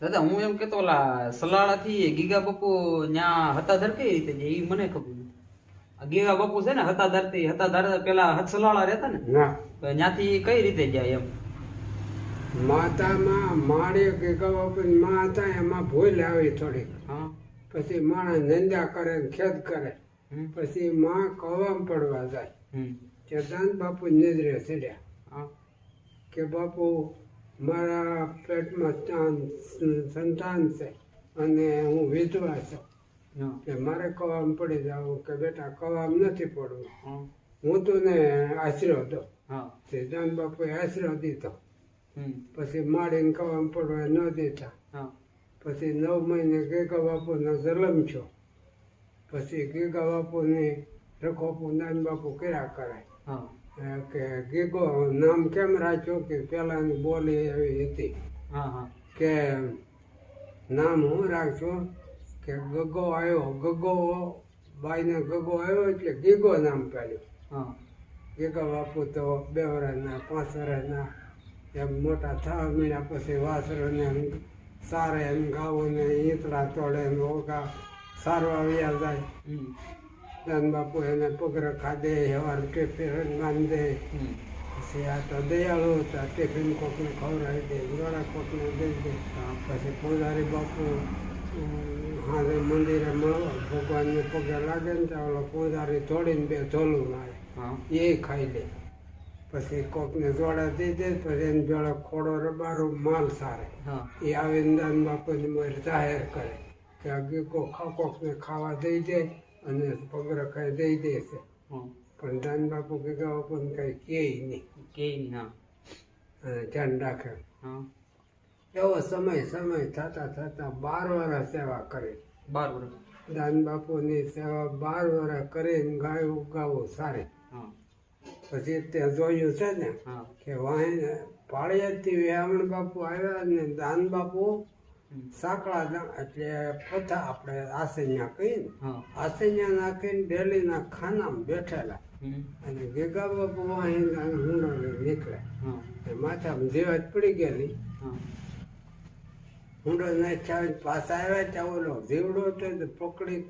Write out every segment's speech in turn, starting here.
દાદા હું એમ કેતો ઓલા સલાળા થી ગીગા બાપુ ન્યા હતાધાર કઈ રીતે ઈ મને ખબર નથી. આ ગીગા બાપુ છે ને હતા ધરતી થી હતાધાર પેલા હત સલાળા રહેતા ને ત્યાંથી કઈ રીતે જાય એમ? માતામાં માળીઓ કે ગવાપનમાં હતા એમાં ભૂલ આવી થોડી હા. પછી માણસ નિંદા કરે ખેદ કરે. પછી માં કવામ પડવા જાય. હમ, ચેતાન બાપુ નિદ્રે ચડ્યા હા, કે બાપુ મારા પેટમાં સંતાન છે અને હું વિધવા છું. કે મારે કવામ પડી જવું કે બેટા કવામ નથી પડવું. હા, હું તને આશરો દો હા, સિદ્ધાંત બાપુએ આશરો દીધો. પછી માડીને કવામ પડવા ન દીધા. હા, પછી નવ મહિને ગીગા બાપુનો જન્મ છો પછી ગીગા બાપુની રખોપુ નાન બાપુ કર્યા કરાય. કે ગીગો નામ કેમ રાખ્યું? કે પહેલાંની બોલી એવી હતી. હા, હા, કે નામ હું રાખ્યું કે ગગો આવ્યો ગગો બાઈને ગગો આવ્યો એટલે ગીગો નામ પાડ્યું. હા, ગીગા બાપુ તો બે વર્ષના પાંચ વર્ષના એમ મોટા થવા મહિના પછી વાસરોને એમ સારે એમ ગાવું ને ઈતળા તોડે ને ઓગા સારવા વ્યા જાય. દાન બાપુ એને પગર ખાધે હવાર ટિફિન બાંધે દે. પછી આ તો દયાળુ હતા ટિફિન કોકને ખવડાવી દે ગળા કોકને દઈ દે. પછી પૂજારી બાપુ હાજે મંદિરે મળવા ભગવાનને પગે લાગે ને ત્યાં ઓલો પૂજારી તોડીને બે ઝોલું લાવે. એ ખાઈ લે. પછી કોકને જોડા દઈ દે પછી એને જોડે ખોડો રબારો માલ સારે. એ આવીને દાન બાપુની મોર જાહેર કરે. કે ગીકો ખા કોકને ખાવા દઈ દે. અને પગર ખાઈ દઈ દે છે. હા, પણ દાન બાપુ કે ગાવ પણ કંઈ કહે નહીં. કે ઈ ધ્યાન રાખે. હા, એવો સમય સમય થતા થતા બાર વર્ષ સેવા કરી. બાર વર્ષ દાન બાપુની સેવા બાર વર્ષ કરીને ગાયું ગાવું સારી. હા, પછી તે જોયું છે ને કે વાહી પાળિયાથી વેમણ બાપુ આવ્યા ને દાન બાપુ સાંકળા એટલે પથા આપણે આસૈયા કહીને આસૈયા નાખીને ડેલીના ખાનામાં બેઠેલા. અને ભેગા બાપુ હુંડો નીકળે હા, એ માથામાં જીવાત પડી ગયેલી. હુંડો નાખ્યા પાછા આવ્યા ત્યાં ઓલો જીવડો હતો ને પકડી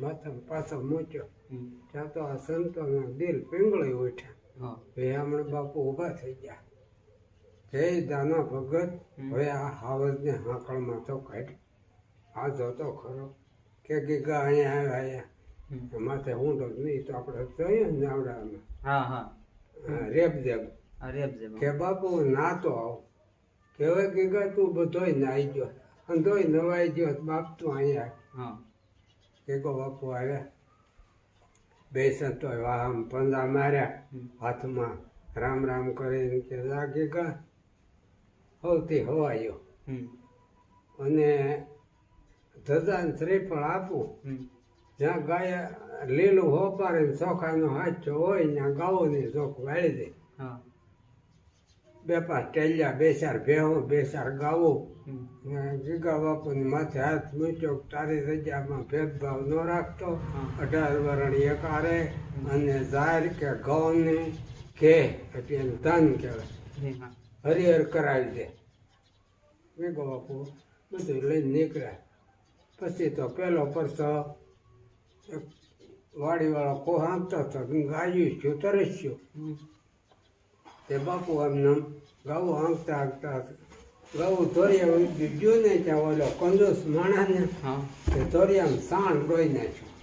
માથામાં પાછો મોચ્યો ત્યાં તો આ સંતોના દિલ પીંગળી ઉઠ્યા. હમણાં બાપુ ઊભા થઈ ગયા. જય દાના ભગત હવે આ હાવજને હાંકળમાં માથો કાઢ. આ જોતો ખરો કે ગીગા અહીંયા આવ્યા અહીંયા માથે માથે હુંડો નહીં તો આપણે જોઈએ નાવડામાં. હા, હા, રેપ જેમ. રેપ કે બાપુ ના તો આવ. કે હવે ગીગા તું બધોય નાઈ ગયો. અંધોય નવાઈ ગયો. બાપ તું અહીંયા. હા, ગો બાપુ આવ્યા. બે તો વાહમ પંજા માર્યા હાથમાં. રામ રામ કરીને કે જા ગીગા સૌથી હવાયો. અને ધજાને પણ આપું. જ્યાં ગાય લીલું હોપારે ચોખાનો હાચો હોય ત્યાં ગાઉની ચોખ વાળી દે. બે પાંચ ટેલિયા બે ચાર ભેહું બે ચાર ગાવું હમ, બાપુની માથે હાથ મૂક્યો તારી જગ્યામાં ભેદભાવ ન રાખતો. અઢાર વરણી એકારે અને જાહેર કે ગૌને કે એટલે ધન કહેવાય. હરિહર કરાવી દે. ગીગો બાપુ બધું લઈને નીકળ્યા. પછી તો પેલો પરસો એક વાડીવાળો કો હાંકતો હતો ગાયું છું તરસ છું. તે બાપુ એમને ગાવું હાંકતા હાંકતા ગાવું ધોરિયા ગયું ને ત્યાં ઓલો કંદોસ માણાને તે ધોરિયામાં સાણ ડોઈ નાખ્યું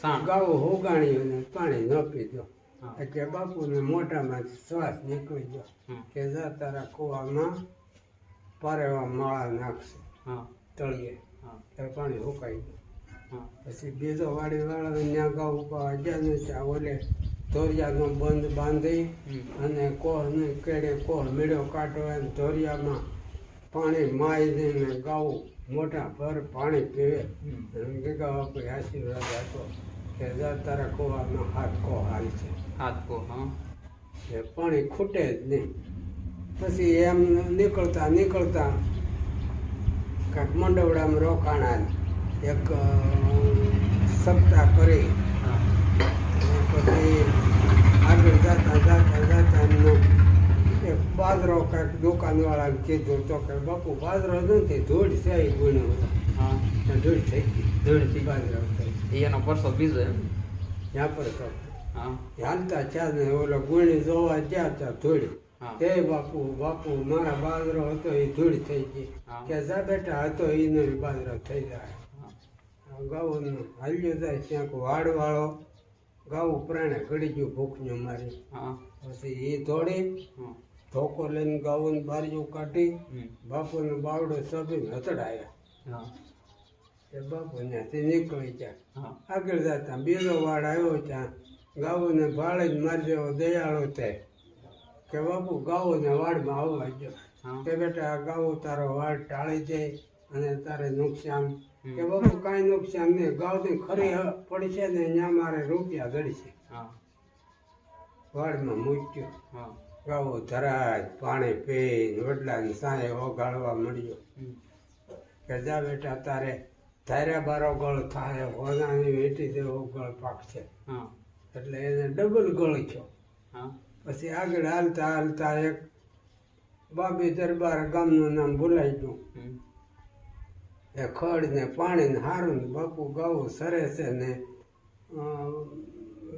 સાણ. ગાવું હોગાણ્યું ને પાણી ન પીધું. એટલે બાપુને મોઢામાંથી શ્વાસ નીકળી ગયો કે જા તારા કૂવામાં પારેવા માળા નાખશે. હા, તળીએ. હા, ત્યારે પાણી હુકાઈ ગયું. હા, પછી બીજો વાડીવાળા ત્યાં ગાઉ ઉપર અજાને ત્યાં ઓલે ધોરિયાનો બંધ બાંધી અને અને કોહને કેડે કોહ મેળ્યો કાઢો અને ધોરિયામાં પાણી માઈને દઈને ગાવું મોટા ભર પાણી પીવે. ગીગા બાપુ આશીર્વાદ આપો કે જા તારા કૂવામાં હાથ કોહ હાલ છે હાથ કો હા. એ પાણી ખૂટે જ નહીં પછી એમ નીકળતા નીકળતા કાંઈક મંડવડામાં રોકાણા એક સપ્તાહ કરી. પછી આગળ જતા જતા જતા એમનો એક બાજરો કાંઈક દુકાનવાળાને કીધું તો કે બાપુ બાજરો નથી ધૂળ છે એ ગુણ્યો હા. ધૂળ થઈ ગઈ. ધૂળ થઈ બાજરો થઈ એનો પરસો બીજો એમ. ત્યાં પર હાલતા ચા ને ઓલો ગુણી જોવા ગયા હતા ધૂળી. કે બાપુ બાપુ મારા બાજરો હતો એ ધૂળ થઈ ગઈ. કે જા બેટા હતો એનો બાજરો થઈ જાય. હા. હાલ્યું જાય ક્યાંક વાડવાળો ગાવું પ્રાણે ઘડી ગયું ભૂખને મારી. પછી એ દોડી ધોકો લઈને ગાવું બારીઓ કાઢી. બાપુનો બાવડો સભી હતડાયા. એ બાપુ ત્યાંથી નીકળી ગયા. આગળ જતા બીજો વાડ આવ્યો ત્યાં. ગાવુને ભાળે જ મારજો દયાળો તે. કે બાપુ ગાવુને વાડમાં આવવા ગયો હા. કે બેટા આ ગાવું તારો વાડ ટાળી જાય અને તારે નુકસાન. કે બાપુ કાંઈ નુકસાન નહીં. ગાવની ખરી પડી છે ને ત્યાં મારે રૂપિયા જડશે હા. વાડમાં મૂક્યો. હા. ગાવો ધરાજ પાણી પીને વડલાની સાંજે ઓગાળવા મળ્યો. કે જા બેટા તારે ધાર્યા બારો ગળ થાય હોનાની વેટી જેવો ગળ પાકશે હા. એટલે એને ડબલ ગળખ્યો છો હા. પછી આગળ હાલતા હાલતા એક બાબી દરબાર ગામનું નામ બોલાઈ ગયું. એ ખડ ને પાણી ને હારું ને બાપુ ગાવું સરે છે ને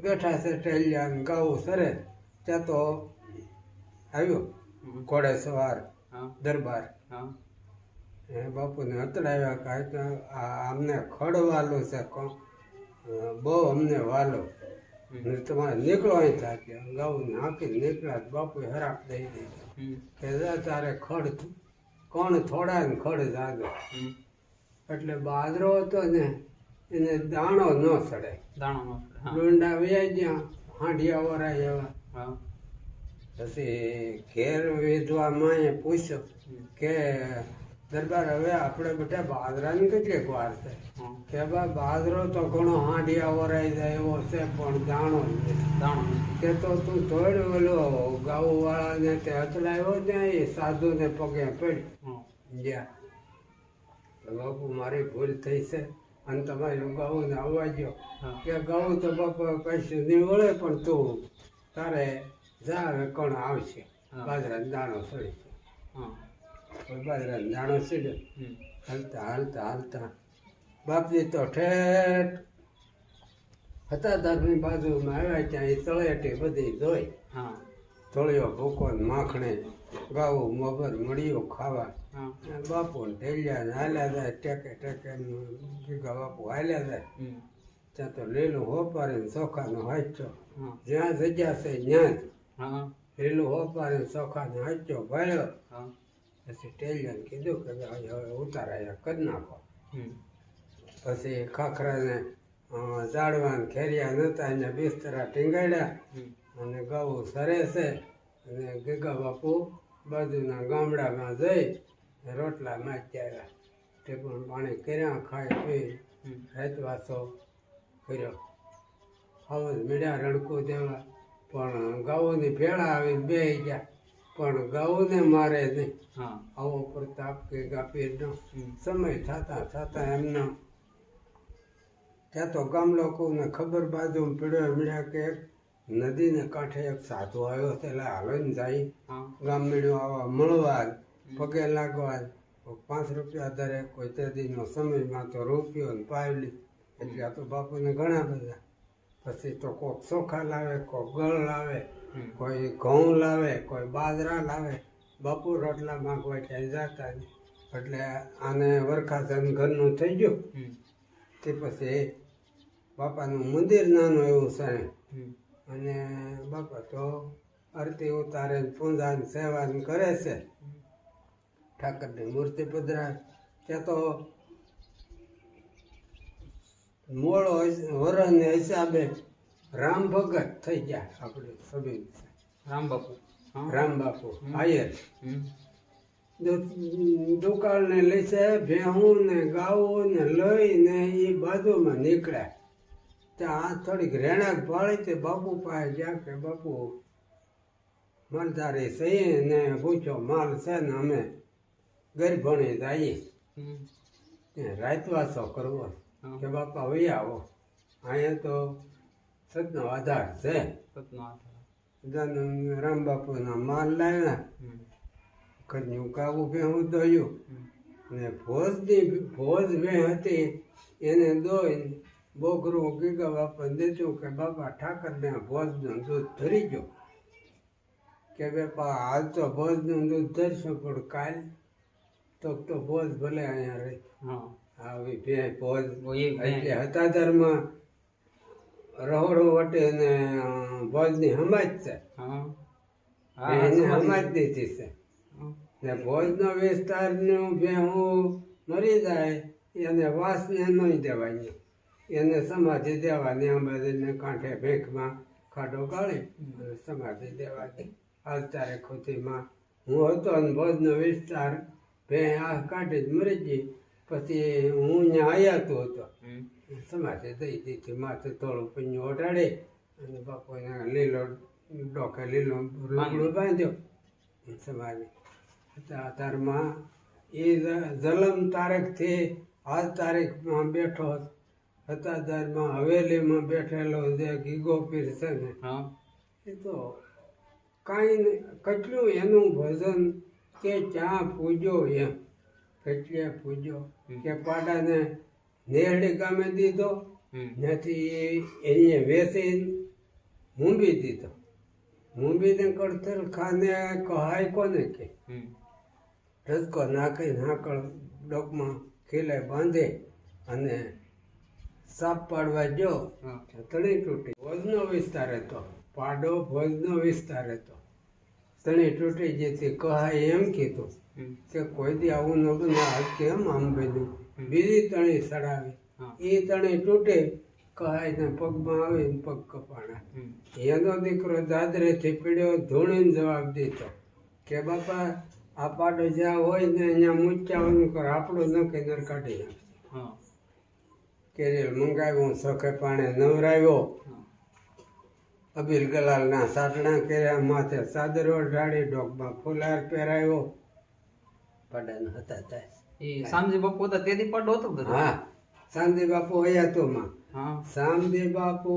બેઠા છે ટેલિયા ને ગાવું સરે. ત્યાં તો આવ્યો ઘોડે સવાર દરબાર. હા. એ બાપુને તો આ અમને ખડવાલો છે કો- બહુ અમને વાલો. હમ. ને તમારે નીકળો અહીં થાય ગાવું નાખી નીકળ્યા બાપુએ હરાપ દઈ દીધો. કે જા તારે ખડ કોણ થોડા ને ખડ જાગે. એટલે બાજરો હતો ને એને દાણો ન સડે દાણો ડુંડા વ્યાજ જ્યાં હાંડિયા વરાય એવા. પછી ઘેર વેધવા માએ પૂછ્યો કે દરબાર હવે આપણે બધા બાજરાની કેટલીક વાર છે કે ભાઈ બાજરો તો ઘણો હાંડિયા વરાઈ જાય એવો છે પણ દાણો દાણો કે તો તું થોડ ઓલો વાળાને તે અથડાયો ને એ સાધુને પગે પડી. ગયા. બાપુ મારી ભૂલ થઈ છે. અને તમારી ગાઉને આવવા ગયો કે ગાઉ તો બાપા પૈસા નહીં વળે પણ તું તારે જા કણ આવશે. બાજરા બાજરાનો દાણો સડી છે હા. કોઈ બાજરાનો છે ને? હાલતા હાલતા હાલતા. બાપજી તો ઠેઠ હતાદારની બાજુમાં આવ્યા ત્યાં એ તળેટી બધી જોઈ. હા. તળિયો ભૂકો માખણે ગાવું મગર મળ્યો ખાવા. બાપુ ઢેલ્યા હાલ્યા જાય ટેકે ટેકે ને ગીગા બાપુ હાલ્યા જાય. ત્યાં તો લીલું હોપારે ચોખાનો હાચ્યો. જ્યાં જગ્યા છે ત્યાં જ લીલું હોપારે ચોખાનો હાચ્યો ભર્યો. પછી ટેલિયન કીધું કે હવે ઉતારાયા કરી નાખો. પછી ખાખરાને ઝાડવાને ખેરિયા નહોતા એને બિસ્તરા ટીંગાડ્યા અને ગૌ સરે છે અને ગીગા બાપુ બાજુના ગામડામાં જઈ રોટલા માચ્યા તે પણ પાણી કર્યા ખાઈ પી. રાતવાસો કર્યો. હવે મીડિયા રણકું દેવા. પણ ગાઉની ભેળા આવીને બે ગયા. પણ ગાઉને મારે નહીં. આવો પ્રતાપ કે ગાપીરનો. સમય થતા થતા એમનો ત્યાં તો ગામ લોકોને ખબર બાજુ પીડ્યો મળ્યા કે નદીને કાંઠે એક સાધુ આવ્યો છે એટલે હાલીને જાય. હા. ગામ મેળ્યો આવા મળવા પગે લાગવા પાંચ રૂપિયા દરે કોઈ તે દીનો સમયમાં તો રૂપિયો ને પાયલી. એટલે આ તો બાપુને ઘણા બધા. પછી તો કોક ચોખા લાવે કોક ગળ લાવે. કોઈ ઘઉં લાવે કોઈ બાજરા લાવે બપોર રોટલા કોઈ ક્યાંય જતા નહીં. એટલે આને વરખાસન ઘરનું થઈ ગયું. તે પછી બાપાનું મંદિર નાનું એવું છે. અને બાપા તો આરતી ઉતારે પૂજા સેવા કરે છે. ઠાકરની મૂર્તિ પધરા ત્યાં તો મોળો વરણને હિસાબે રામ ભગત થઈ ગયા આપણે સભી રામ બાપુ. રામ બાપુ આયર. હમ. દુકાળ ને લઈશે ભેહું ને ગાવું ને લઈને એ બાજુમાં નીકળ્યા. ત્યાં થોડીક રહેણાંક પાડી તે બાપુ પાસે ગયા કે બાપુ માલધારી સહી ને પૂછો માલ છે ને અમે ગરભણી જઈએ. રાતવાસો કરવો. કે બાપા વૈયા આવો. અહીંયા તો સતનો આધાર છે સતનો આધાર. રામ બાપુના માલ લાવ્યા હમ. કન્યું કાવું ભેહું દોયું. ને ફોજની ફોજ બે હતી એને દોઈને બોકરું ગીગા બાપા દીધું કે બાપા ઠાકરને ફોજનું દૂધ ધરી ગયો કે બાપા હાલ તો ફોજનું દૂધ ધરશું પણ કાલ તો તો ફોજ ભલે અહીંયા રહી હા આવી બે ભોજ ઓ હતા બે. રહોડો વટે ને ભોજની હમાજ છે. હા. હા એની. હમાજ દીધી છે. હા. ને ભોજનો વિસ્તારનું ભેહું મરી જાય એને વાસને નહીં દેવાની. એને સમાધિ દેવાની અંબાજીને કાંઠે ભેખમાં ખાડો ગાળી અને સમાધિ દેવાની. અત્યારે ખુશીમાં હું હતો અને ભોજનો વિસ્તાર ભે આ કાઢી જ મરી ગઈ. પછી હું ત્યાં આયાતો હતો. સમાધિ દઈ દીધી માથે થોડું પન્યું ઓઢાડે અને બાપુને લીલો ડોકે લીલો લુગડું બાંધ્યો સમાજે. તારમાં એ જલમ તારીખથી આજ તારીખમાં બેઠો હતાદારમાં હવેલીમાં બેઠેલો જે ગીગો પીર છે ને એ તો કાંઈ કેટલું એનું ભજન કે ક્યાં પૂજો એમ. કેટલે પૂજો કે પાડાને નેહડી ગામે દીધો. ત્યાંથી એને વેચી મૂંબી દીધો. મૂંબીને કડતર ખાને કહાય કોને કે? રજકો નાખી નાકળ ડોકમાં ખીલે બાંધે અને સાપ પાડવા જો તણી તૂટી. ભોજનો વિસ્તાર હતો પાડો ભોજનો વિસ્તાર હતો. તણી તૂટી જેથી કહાય એમ કીધું કે કોઈ દી આવું ન બને આ કેમ આમ બન્યું? બીજી તણે સડાવી. એ તણે તૂટે કહાય ને પગમાં આવીને પગ કપાણા. એનો દીકરો દાદરેથી પીડ્યો ધૂણીને જવાબ દીધો કે બાપા આ પાડો જ્યાં હોય ને અહીંયા મૂચ્યાવાનું કર આપણું નક્કી નર કાઢી નાખે હા. કેરીલ મંગાવ્યું સખે પાણે નવરાવ્યો. અબીલ ગલાલના સાટણા કર્યા માથે સાદરો ઢાળી ડોકમાં ફુલાર પહેરાયો પાડાને હતા થાય એ શામજી બાપુ હતા તેથી પડો હતો બધો હા. સાંદી બાપુ હયાતોમાં. માં સામદી બાપુ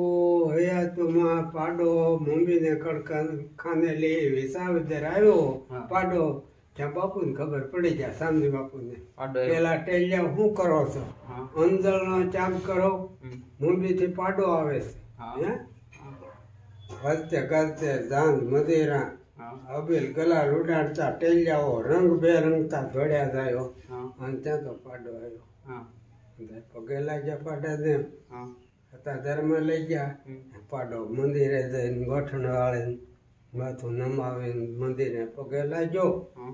હયાતોમાં પાડો મૂંબીને કડકા ખાને લઈ વિસાવદર આવ્યો પાડો. ત્યાં બાપુને ખબર પડી જાય સામદી બાપુને. ને પેલા ટેલિયા શું કરો છો? અંજળનો ચામ કરો. મૂંબીથી પાડો આવે છે. હે. હસ્તે ગસ્તે જાન મદિરા અબીલ ગલા ઉડાડતા ટેલ્યાઓ રંગ બેરંગતા જોડ્યા જાય અને ત્યાં તો પાડો આવ્યો. હા. પગે લાગ્યા પાડાને હા. હતા ધર્મ લઈ ગયા. પાડો મંદિરે જઈને ગોઠણ વાળીને માથું નમાવીને મંદિરે પગે લાગ્યો. હા.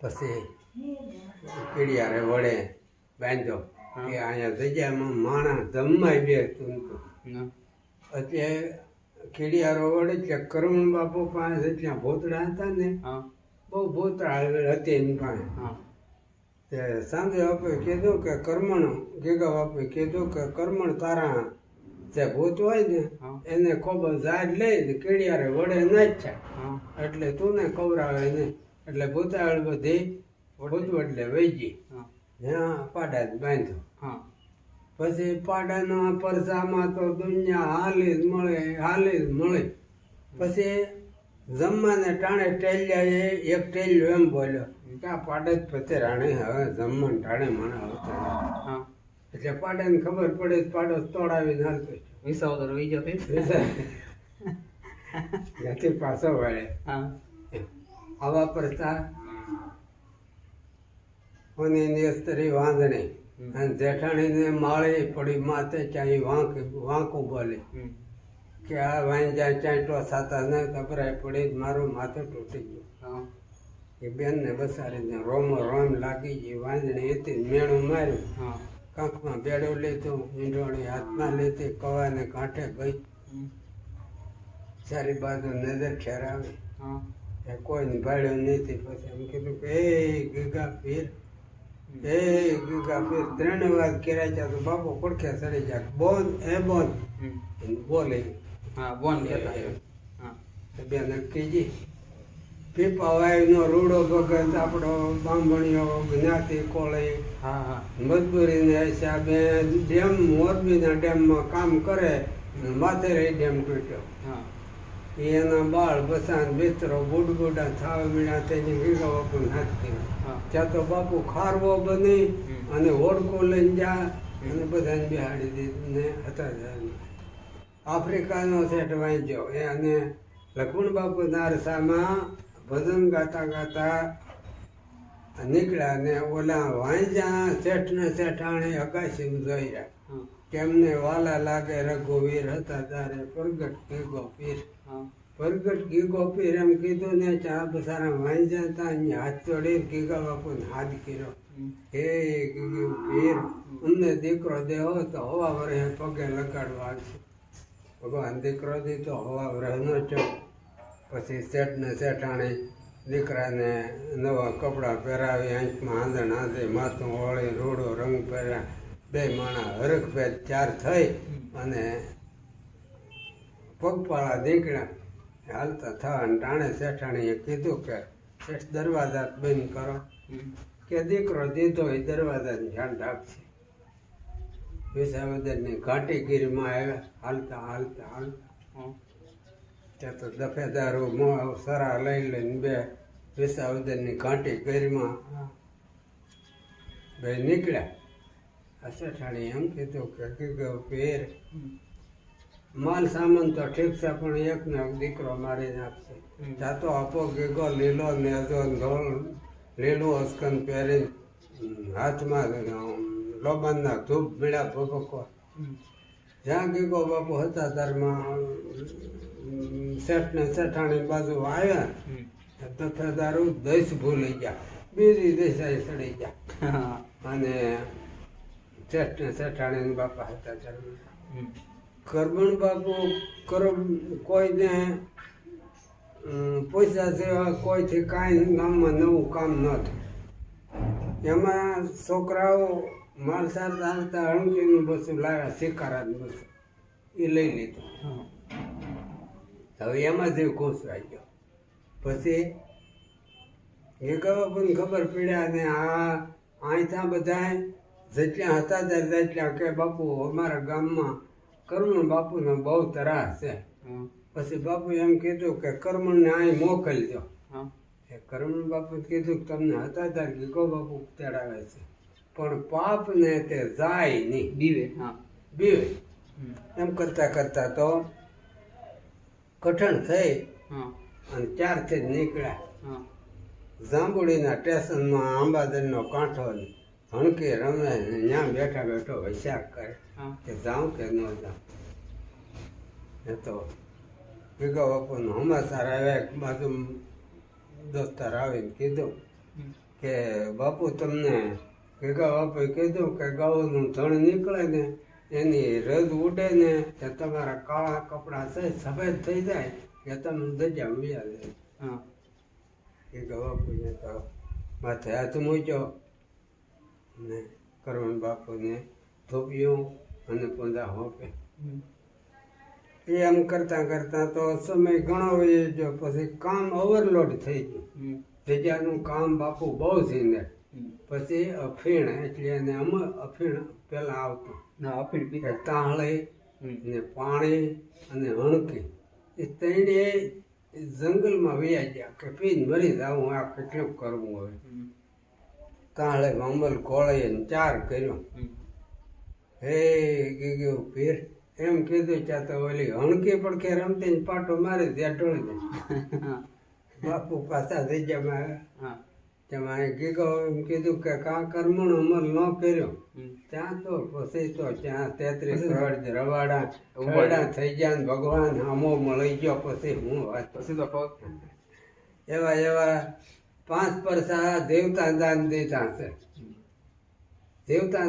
પછી કીડિયારે વડે બાંધો કે અહીંયા જગ્યામાં માણસ જમવાય બે તું ના. કીડિયારો વડે ત્યાં કરમ બાપુ પાસે ત્યાં ભોતડા હતા ને બહુ ભૂતડા હતી એની પાસે. હા. તે સાંજે બાપે કીધું કે કર્મણ ગેગા બાપે કીધું કે કર્મણ તારા જે ભૂત હોય ને. એને ખૂબ ઝાડ લઈ ને કેડિયારે વડે નાચ્યા એટલે તું ને કવરાવે ને એટલે ભૂતાવળ બધી ભૂત વડલે વહી ગઈ. હા. પાડા જ બાંધ્યો. હા. પછી પાડાના પરસામાં તો દુનિયા હાલી જ મળે હાલી જ મળે. પછી જમવાને ટાણે ટેલ્યા એક ટેલ્યો એમ બોલ્યો. કે આ પાડે જ પતે રાણે હવે જમવાને ટાણે મને આવતા એટલે પાડાને ખબર પડે પાડો તોડાવીને હાલતો વહી રહી જતો ત્યાંથી પાછો વળે. હા. આવા પ્રસા અને સ્ત્રી વાંધણી. અને જેઠાણીને માળી પડી માથે ક્યાંય વાંક વાંકું બોલે કે આ વાંઈ જાય ચાંટો સાતા ને ગભરાઈ પડી મારું માથું તૂટી ગયું. એ બેનને બસાડીને રોમો રોમ લાગી ગઈ વાંજણી હતી મેણું માર્યું. હા. કાંખમાં બેડું લીધું ઈંડોળી હાથમાં લીધી કવાને કાંઠે ગઈ. સારી ચારી બાજુ નજર ઠેરાવી હા. એ કોઈને ભાડ્યું નથી પછી એમ કીધું કે એ ગીગા પીર. એ આપણે ત્રણ વાર કર્યા છે તો બાપુ પડખે સડી જાય બોન એ બોન. બોલે. હા બોન હા. બે બેન કીજી પીપા રૂડો ભગત આપણો બાંભણીઓ જ્ઞાતિ કોળે. હા હા. મજબૂરીને હિસાબે ડેમ મોરબીના ડેમમાં કામ કરે માથે રહી ડેમ તૂટ્યો. હા. એના બાળ બસાન બિસ્તરો ગુડગુડા થાવા મીણા તેની ગીગા પણ નાખતી ત્યાં તો બાપુ ખારવો બની. અને હોડકો લઈને જા અને બધાને દીધી ને હતા આફ્રિકાનો સેટ વાંચ્યો. એ અને લક્ષ્મણ બાપુ નારસામાં ભજન ગાતા ગાતા નીકળ્યા ને ઓલા વાંચ્યા શેઠને શેઠાણે અગાશી જોઈ રહ્યા કેમને વાલા લાગે રઘુવીર હતા તારે પ્રગટ ગીગો પીર. હા. પ્રગટ ગીગો પીર એમ કીધું ને ચા બસારા વાંજા હતા અહીંયા હાથ ચડી ગીગા બાપુને હાથ કર્યો. હે વીર પીર અમને દીકરો દેવો તો હવા વરે પગે લગાડવા છે ભગવાન દીકરો દીધો હવા વરહનો છો પછી શેઠને શેઠાણે દીકરાને નવા કપડાં પહેરાવી આંખમાં આંધણ આંધે માથું ઓળી રોડો રંગ પહેર્યા. બે માણા હરખ ભેદ ચાર થઈ અને પગપાળા નીકળ્યા હાલતા થવા અને ટાણે શેઠાણીએ કીધું કે શેઠ દરવાજા બંધ કરો. કે દીકરો દીધો એ દરવાજાને ધ્યાન રાખશે. વિસાવદરની ઘાટીગીરીમાં આવ્યા હાલતા હાલતા હાલતા. ત્યાં તો દફેદારો મો સરા લઈ લઈને બે વિસાવદરની ઘાટીગીરીમાં બે નીકળ્યા. અસઠાણી એમ કીધું કે પેર હમ. માલ સામાન તો ઠીક છે પણ એક ને દીકરો મારી નાખશે જાતો આપો ગીગો લીલો નેજો ધોળ લીલું અસ્કન પહેરી હાથમાં લોબાનના ધૂપ બીડા ભભકો હમ. જ્યાં ગીગો બાપુ હતા ત્યારમાં શેઠ ને શેઠાણી બાજુ આવ્યા. દફેદારો દસ ભૂલી ગયા બીજી દિશાએ સડી ગયા અને ને બાપા હતા હમ. કરમણ બાપુ કરમ કોઈને પૈસા સેવા કોઈથી કાંઈ ગામમાં નવું કામ ન થયું. એમાં છોકરાઓ માલસાર ચાલતા હણકીનું બસું લાવ્યા શિકારાનું બસું એ લઈ લીધું. હવે એમાં જે રહી ગયો પછી એ પણ ખબર પડ્યા ને આ અહીંથા બધા જેટલા હતા ત્યારે જેટલા કે બાપુ અમારા ગામમાં કર્મણ બાપુનો બહુ તરાહ છે. પછી બાપુ એમ કીધું કે કરમણને અહીં મોકલજો. દો એ કરમણ બાપુ કીધું કે તમને હતા ત્યારે ગીગો બાપુ ચડાવે છે. પણ પાપને તે જાય નહીં. બીવે હા. બીવે. એમ કરતા કરતા તો કઠણ થઈ અને ચારથી જ નીકળ્યા. જાંબુડીના સ્ટેશનમાં આંબાદરનો કાંઠો ને હણકી રમે ત્યાં બેઠા બેઠો વૈશાખ કરે. કે જાઉં કે ન જાઉં. એ તો ભેગા બાપુનો હમાસાર આવ્યા એક બાજુ દોસ્તાર આવીને કીધું કે બાપુ તમને ભેગા બાપુએ કીધું કે ગાઉનું ધણ નીકળે ને એની રજ ઉડે ને કે તમારા કાળા કપડાં છે સફેદ થઈ જાય કે તમે જગ્યા જાય હા. એ બાપુને તો માથે હાથ મૂક્યો. ને કરુણ બાપુને થોપ્યું અને પૂજા હોપે. એ એમ કરતાં કરતાં તો સમય ઘણો વહી ગયો પછી કામ ઓવરલોડ થઈ ગયું. જગ્યાનું કામ બાપુ બહુ હમ. પછી અફીણ એટલે એને અમ અફીણ પહેલાં આવતું. ના અફીણ પીતા તાંહળી ને પાણી અને હણકી. એ ત્રણે જંગલમાં વયા ગયા કે પીને મરી જાઉં આ કેટલું કરવું હવે? હમ. મમલ કોળે ચાર કર્યો. હે ગયો પીર એમ કીધું ચા તો ઓલી હણકી પણ કે રમતી ને પાટો મારી ત્યાં ટોળી દે બાપુ પાછા થઈ ગયા તેમાં ગીગો એમ કીધું કે કા કર્મણ અમલ ન કર્યો. ત્યાં તો પછી તો ત્યાં તેત્રીસ કરોડ રવાડા ઉંબાડા. થઈ ગયા ને ભગવાન હામો મળી ગયો પછી હું પછી તો એવા એવા પાંચ પરસા દેવતા દાન દેતા છે દેવતા